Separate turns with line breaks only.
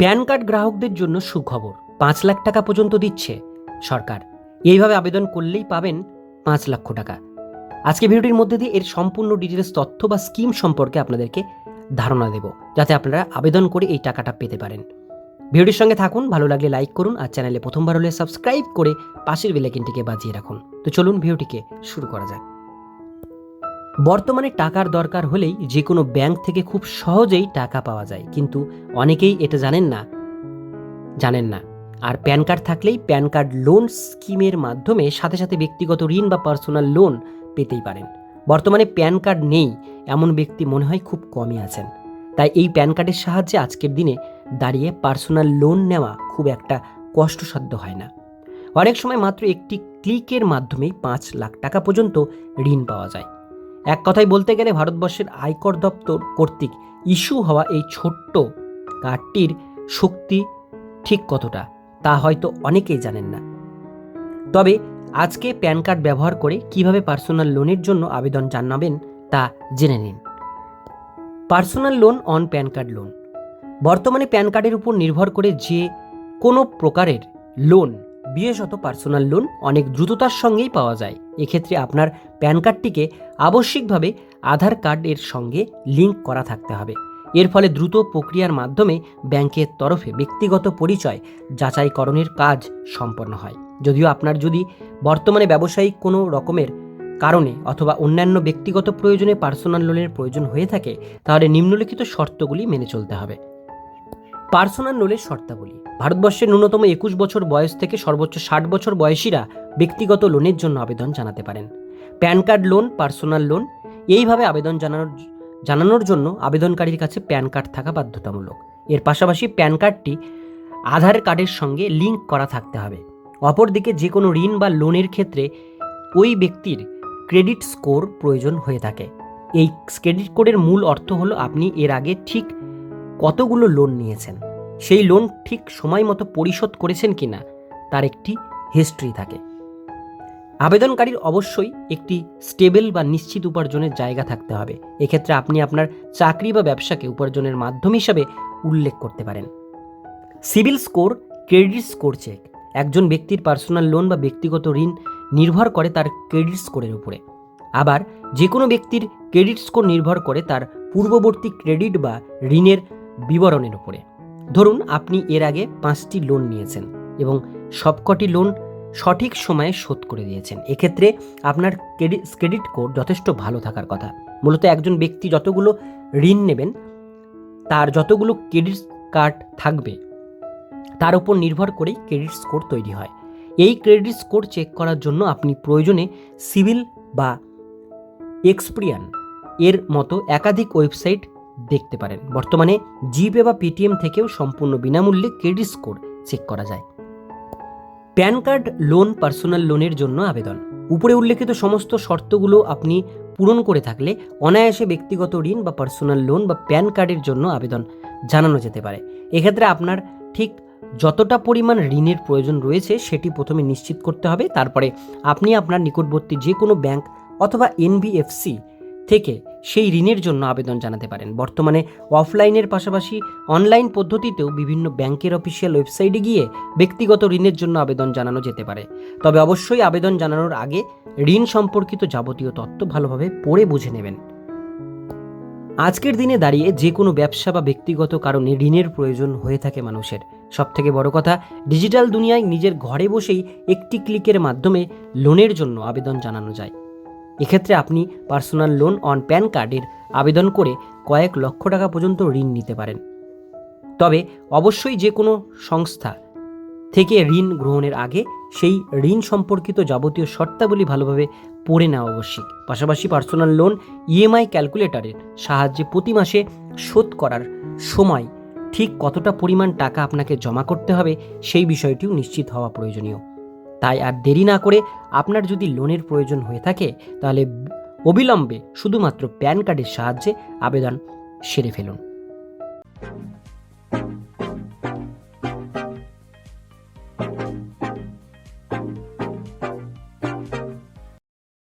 Pan card গ্রাহকদের জন্য সুখবর। পাঁচ লাখ টাকা পর্যন্ত দিচ্ছে সরকার। এইভাবে আবেদন করলেই পাবেন পাঁচ লক্ষ টাকা। আজকে ভিডিওটির মধ্যে দিয়ে এর সম্পূর্ণ ডিটেলস তথ্য বা স্কিম সম্পর্কে আপনাদেরকে ধারণা দেব, যাতে আপনারা আবেদন করে এই টাকাটা পেতে পারেন। ভিডিওটির সঙ্গে থাকুন, ভালো লাগলে লাইক করুন আর চ্যানেলে প্রথমবার হলে সাবস্ক্রাইব করে পাশের বেলাইকিনটিকে বাজিয়ে রাখুন। তো চলুন ভিডিওটিকে শুরু করা যাক। বর্তমানে টাকার দরকার হলেই যে কোনো ব্যাংক থেকে খুব সহজেই টাকা পাওয়া যায়, কিন্তু অনেকেই এটা জানেন না জানেন না। আর প্যান কার্ড থাকলেই প্যান কার্ড লোন স্কিমের মাধ্যমে সাথে সাথে ব্যক্তিগত ঋণ বা পার্সোনাল লোন পেতেই পারেন। বর্তমানে প্যান কার্ড নেই, এমন ব্যক্তি মনে হয় খুব কমই আছেন। তাই এই প্যান কার্ডের সাহায্যে আজকের দিনে দাঁড়িয়ে পার্সোনাল লোন নেওয়া খুব একটা কষ্টসাধ্য হয় না। অনেক সময় মাত্র একটি ক্লিকের মাধ্যমেই পাঁচ লাখ টাকা পর্যন্ত ঋণ পাওয়া যায়। এক কথায় বলতে গেলে ভারতবর্ষের আয়কর দপ্তর কর্তৃক ইস্যু হওয়া এই ছোট্ট কার্ডটির শক্তি ঠিক কতটা, তা হয়তো অনেকেই জানেন না। তবে আজকে প্যান কার্ড ব্যবহার করে কীভাবে পার্সোনাল লোনের জন্য আবেদন জানাবেন তা জেনে নিন। Personal loan on PAN card loan. বর্তমানে প্যান কার্ডের উপর নির্ভর করে যে কোনো প্রকারের লোন বিশেষত পার্সোনাল লোন অনেক দ্রুততার সঙ্গেই পাওয়া যায়। এক্ষেত্রে আপনার প্যান কার্ডটিকে আবশ্যিকভাবে আধার কার্ডের সঙ্গে লিঙ্ক করা থাকতে হবে। এর ফলে দ্রুত প্রক্রিয়ার মাধ্যমে ব্যাংকের তরফে ব্যক্তিগত পরিচয় যাচাইকরণের কাজ সম্পন্ন হয়। যদিও আপনার যদি বর্তমানে ব্যবসায়িক কোনো রকমের কারণে অথবা অন্যান্য ব্যক্তিগত প্রয়োজনে পার্সোনাল লোনের প্রয়োজন হয়ে থাকে, তাহলে নিম্নলিখিত শর্তগুলি মেনে চলতে হবে। পার্সোনাল লোনের শর্তাবলী। ভারতবর্ষের ন্যূনতম একুশ বছর বয়স থেকে সর্বোচ্চ ষাট বছর বয়সীরা ব্যক্তিগত লোনের জন্য আবেদন জানাতে পারেন। PAN card loan, personal loan, এইভাবে আবেদন জানানোর জানানোর জন্য আবেদনকারীর কাছে প্যান কার্ড থাকা বাধ্যতামূলক। এর পাশাপাশি প্যান কার্ডটি আধার কার্ডের সঙ্গে লিঙ্ক করা থাকতে হবে। অপরদিকে যে কোনো ঋণ বা লোনের ক্ষেত্রে ওই ব্যক্তির ক্রেডিট স্কোর প্রয়োজন হয়ে থাকে। এই ক্রেডিট কোডের মূল অর্থ হলো আপনি এর আগে ঠিক কতগুলো লোন নিয়েছেন? সেই লোন ঠিক সময় মতো পরিশোধ করেছেন কিনা, তার একটি হিস্ট্রি থাকে। আবেদনকারীর অবশ্যই একটি স্টেবল বা নিশ্চিত উপার্জনের জায়গা থাকতে হবে। এক্ষেত্রে আপনি আপনার চাকরি বা ব্যবসাকে উপার্জনের মাধ্যম হিসাবে উল্লেখ করতে পারেন। CIBIL score, credit score check একজন ব্যক্তির পার্সোনাল লোন বা ব্যক্তিগত ঋণ নির্ভর করে তার ক্রেডিট স্কোরের উপরে। আবার যে কোনো ব্যক্তির ক্রেডিট স্কোর নির্ভর করে তার পূর্ববর্তী ক্রেডিট বা ঋণের বিবরণের উপরে। ধরুন আপনি এর আগে পাঁচটি লোন নিয়েছেন এবং সবকটি লোন সঠিক সময়ে শোধ করে দিয়েছেন। এক্ষেত্রে আপনার ক্রেডিট কোড যথেষ্ট ভালো থাকার কথা। মূলত একজন ব্যক্তি যতগুলো ঋণ নেবেন, তার যতগুলো ক্রেডিট কার্ড থাকবে, তার উপর নির্ভর করেই ক্রেডিট স্কোর তৈরি হয়। এই ক্রেডিট স্কোর চেক করার জন্য আপনি প্রয়োজনে সিভিল বা এক্সপ্রিয়ান এর মতো একাধিক ওয়েবসাইট দেখতে পারেন। বর্তমানে জিপে বা পেটিএম থেকেও সম্পূর্ণ বিনামূল্যে ক্রেডিট স্কোর চেক করা যায়। প্যান কার্ড, লোন, পার্সোনাল লোনের জন্য আবেদন। উপরে উল্লেখিত সমস্ত শর্তগুলো আপনি পূরণ করে থাকলে অনায়াসে ব্যক্তিগত ঋণ বা পার্সোনাল লোন বা প্যান কার্ডের জন্য আবেদন জানানো যেতে পারে। এক্ষেত্রে আপনার ঠিক যতটা পরিমাণ ঋণের প্রয়োজন রয়েছে সেটি প্রথমে নিশ্চিত করতে হবে। তারপরে আপনি আপনার নিকটবর্তী যে কোনো ব্যাংক অথবা এনবিএফসি থেকে সেই ঋণের জন্য আবেদন জানাতে পারেন। বর্তমানে অফলাইনের পাশাপাশি অনলাইন পদ্ধতিতেও বিভিন্ন ব্যাংকের অফিসিয়াল ওয়েবসাইটে গিয়ে ব্যক্তিগত ঋণের জন্য আবেদন জানানো যেতে পারে। তবে অবশ্যই আবেদন জানানোর আগে ঋণ সম্পর্কিত যাবতীয় তথ্য ভালোভাবে পড়ে বুঝে নেবেন। আজকের দিনে দাঁড়িয়ে যে কোনো ব্যবসা বা ব্যক্তিগত কারণে ঋণের প্রয়োজন হয়ে থাকে মানুষের। সবথেকে বড় কথা, ডিজিটাল দুনিয়ায় নিজের ঘরে বসেই একটি ক্লিকের মাধ্যমে লোনের জন্য আবেদন জানানো যায়। এক্ষেত্রে আপনি পার্সোনাল লোন অন প্যান কার্ডের আবেদন করে কয়েক লক্ষ টাকা পর্যন্ত ঋণ নিতে পারেন। তবে অবশ্যই যে কোনো সংস্থা থেকে ঋণ গ্রহণের আগে সেই ঋণ সম্পর্কিত যাবতীয় শর্তাবলী ভালোভাবে পড়ে নেওয়া আবশ্যিক। পাশাপাশি পার্সোনাল লোন ইএমআই ক্যালকুলেটরের সাহায্যে প্রতি মাসে শোধ করার সময় ঠিক কতটা পরিমাণ টাকা আপনাকে জমা করতে হবে সেই বিষয়টিও নিশ্চিত হওয়া প্রয়োজনীয়। তাই আর দেরি না করে আপনার যদি লোনের প্রয়োজন হয়ে থাকে, তাহলে অবিলম্বে শুধুমাত্র প্যান কার্ডের সাহায্যে আবেদন সেরে ফেলুন।